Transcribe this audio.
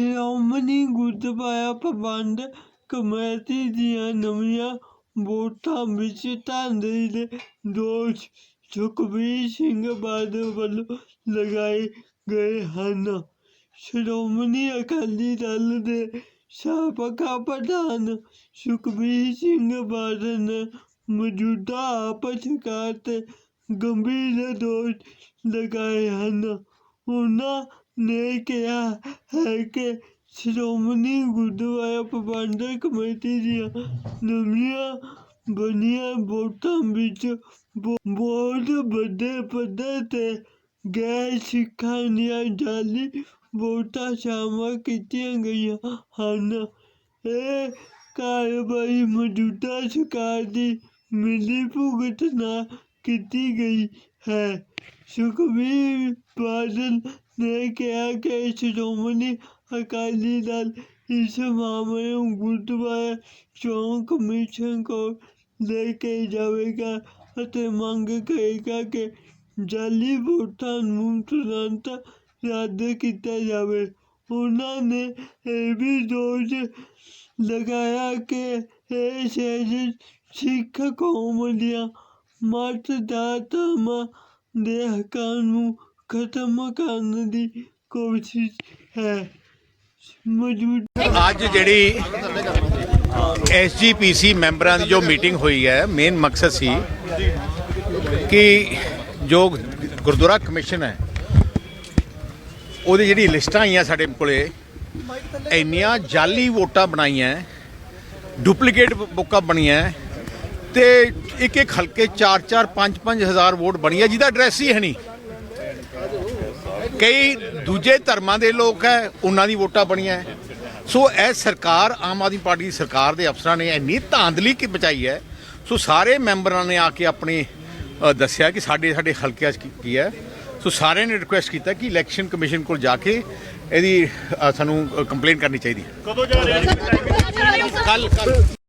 ਸ਼੍ਰੋਮਣੀ ਗੁਰਦੁਆਰਾ ਪ੍ਰਬੰਧ ਕਮੇਟੀ ਦੀਆਂ ਨਵੀਆਂ ਵੋਟਾਂ ਵਿੱਚ ਧਾਂਦਲੀ ਦੇ ਦੋਸ਼ ਸੁਖਬੀਰ ਸਿੰਘ ਬਾਦਲ ਵੱਲੋਂ ਲਗਾਏ ਗਏ ਹਨ। ਸ਼੍ਰੋਮਣੀ ਅਕਾਲੀ ਦਲ ਦੇ ਸਾਬਕਾ ਪ੍ਰਧਾਨ ਸੁਖਬੀਰ ਸਿੰਘ ਬਾਦਲ ਨੇ ਮੌਜੂਦਾ ਆਪ ਸਰਕਾਰ ਤੇ ਗੰਭੀਰ ਦੋਸ਼ ਲਗਾਏ ਹਨ। ਉਹਨਾਂ ਨੇ ਕਿਹਾ ਹੈ ਕਿ ਸ਼੍ਰੋਮਣੀ ਗੁਰਦੁਆਰਾ ਪ੍ਰਬੰਧਕ ਕਮੇਟੀ ਦੀਆਂ ਨਵੀਆਂ ਬਣੀਆਂ ਵੋਟਾਂ ਵਿੱਚ ਬਹੁਤ ਵੱਡੇ ਪੱਧਰ ਤੇ ਗੈਰ ਸਿੱਖਾਂ ਦੀਆਂ ਜਾਲੀ ਵੋਟਾਂ ਸ਼ਾਮਲ ਕੀਤੀਆਂ ਗਈਆਂ ਹਨ। ਇਹ ਕਾਰਵਾਈ ਮੌਜੂਦਾ ਸਰਕਾਰ ਦੀ ਮਿਲੀ ਭੁਗਤ ਨਾਲ ਕੀਤੀ ਗਈ ਹੈ। ਸੁਖਬੀਰ ਬਾਦਲ ਨੇ ਕਿਹਾ ਕਿ ਸ਼੍ਰੋਮਣੀ ਅਕਾਲੀ ਦਲ ਇਸ ਮਾਮਲੇ ਨੂੰ ਗੁਰਦੁਆਰਾ ਚੋਣ ਕਮਿਸ਼ਨ ਕੋਲ ਲੈ ਕੇ ਜਾਵੇਗਾ ਅਤੇ ਮੰਗ ਕਰੇਗਾ ਕਿ ਜਾਲੀ ਵੋਟਾਂ ਨੂੰ ਤੁਰੰਤ ਰੱਦ ਕੀਤਾ ਜਾਵੇ ਉਹਨਾਂ ਨੇ ਇਹ ਵੀ ਦੋਸ਼ ਲਗਾਇਆ ਕਿ ਇਹ ਸ਼ਹਿਰ ਸਿੱਖ ਕੌਮ ਦੀਆਂ ਮਤਦਾਤਾਵਾਂ ਦੇ ਹੱਕਾਂ ਨੂੰ ਖਤਮ ਕਰਨ ਦੀ ਕੋਸ਼ਿਸ਼ ਹੈ। ਮੌਜੂਦਾ ਅੱਜ ਜਿਹੜੀ ਐਸਜੀਪੀਸੀ ਮੈਂਬਰਾਂ ਦੀ ਜੋ ਮੀਟਿੰਗ ਹੋਈ ਹੈ, ਮੇਨ ਮਕਸਦ ਸੀ ਕਿ ਜੋ ਗੁਰਦੁਆਰਾ ਕਮਿਸ਼ਨ ਹੈ, ਉਹਦੀ ਜਿਹੜੀ ਲਿਸਟਾਂ ਆਈਆਂ ਸਾਡੇ ਕੋਲੇ, ਇੰਨੀਆਂ ਜਾਲੀ ਵੋਟਾਂ ਬਣਾਈਆਂ, ਡੁਪਲੀਕੇਟ ਬੁੱਕਾਂ ਬਣੀਆਂ ਤੇ ਇੱਕ ਇੱਕ ਹਲਕੇ 4-4 5-5 ਹਜ਼ਾਰ ਵੋਟ ਬਣੀ ਹੈ ਜਿਹਦਾ ਐਡਰੈਸ ਹੀ ਹੈ ਨਹੀਂ। ਕਈ ਦੂਜੇ ਧਰਮਾਂ ਦੇ ਲੋਕ ਹੈ ਉਹਨਾਂ ਦੀ ਵੋਟਾਂ ਬਣੀਆਂ ਹੈ। ਸੋ ਇਹ ਸਰਕਾਰ ਆਮ ਆਦਮੀ ਪਾਰਟੀ ਦੀ ਸਰਕਾਰ ਦੇ ਅਫਸਰਾਂ ਨੇ ਇੰਨੀ ਧਾਂਦਲੀ ਕਿ ਬਚਾਈ ਹੈ। ਸੋ ਸਾਰੇ ਮੈਂਬਰਾਂ ਨੇ ਆ ਕੇ ਆਪਣੀ ਦੱਸਿਆ ਕਿ ਸਾਡੇ ਸਾਡੇ ਹਲਕਿਆਂ 'ਚ ਕੀ- ਕੀ ਹੈ। ਸੋ ਸਾਰਿਆਂ ਨੇ ਰਿਕੁਐਸਟ ਕੀਤਾ ਕਿ ਇਲੈਕਸ਼ਨ ਕਮਿਸ਼ਨ ਕੋਲ ਜਾ ਕੇ ਇਹਦੀ ਸਾਨੂੰ ਕੰਪਲੇਨ ਕਰਨੀ ਚਾਹੀਦੀ ਹੈ। ਕਦੋਂ ਜਾ ਰਹੇ ਕੱਲ ਕੱਲ